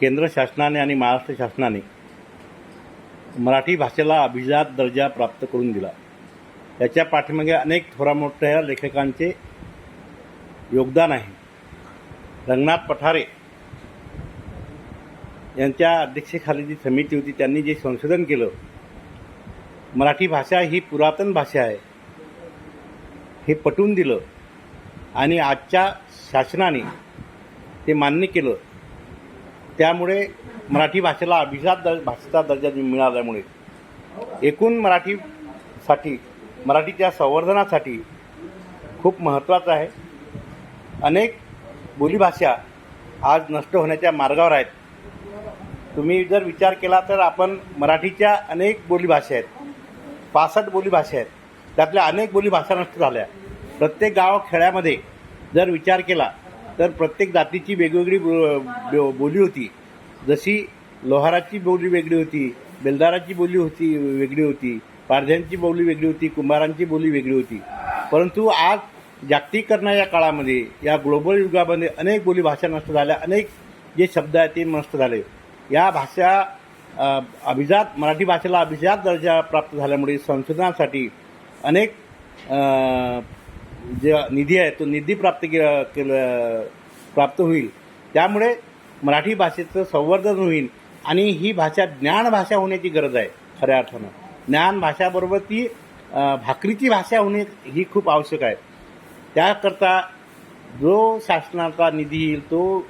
केंद्र शासनाने आणि महाराष्ट्र शासनाने मराठी भाषेला अभिजात दर्जा प्राप्त करून दिला. त्याच्या पाठीमागे अनेक थोरामोठ्या लेखकांचे योगदान आहे. रंगनाथ पठारे यांच्या अध्यक्षेखाली जी समिती होती त्यांनी जे संशोधन केलं मराठी भाषा ही पुरातन भाषा आहे हे पटवून दिलं आणि आजच्या शासनाने ते मान्य केलं त्यामुळे मराठी भाषेला अभिजात दर भाषेचा दर्जा मिळाल्यामुळे एकूण मराठीसाठी मराठीच्या संवर्धनासाठी खूप महत्त्वाचं आहे. अनेक बोलीभाषा आज नष्ट होण्याच्या मार्गावर आहेत. तुम्ही जर विचार केला तर आपण मराठीच्या अनेक बोलीभाषा आहेत. पासष्ट बोलीभाषा आहेत. त्यातल्या अनेक बोलीभाषा नष्ट झाल्या. प्रत्येक गाव खेड्यामध्ये जर विचार केला तर प्रत्येक जातीची वेगवेगळी बो- बोली होती. जशी लोहाराची बोली वेगळी होती बेलदाराची बोली होती वेगळी होती पारध्यांची बोली वेगळी होती कुंभारांची बोली वेगळी होती. परंतु आज जागतिकीकरणाच्या काळामध्ये या ग्लोबल युगामध्ये अनेक बोली भाषा नष्ट झाल्या अनेक जे शब्द आहेत ते नष्ट झाले. या भाषा अभिजात मराठी भाषेला अभिजात दर्जा प्राप्त झाल्यामुळे संशोधनासाठी अनेक जे निधी आहे तो निधी प्राप्त केलं प्राप्त होईल. त्यामुळे मराठी भाषेचं संवर्धन होईल आणि ही भाषा ज्ञान भाषा होण्याची गरज आहे खऱ्या अर्थानं. ज्ञान भाषाबरोबर ती भाकरीची भाषा होणे ही खूप आवश्यक आहे. त्याकरता जो शासनाचा निधी येईल तो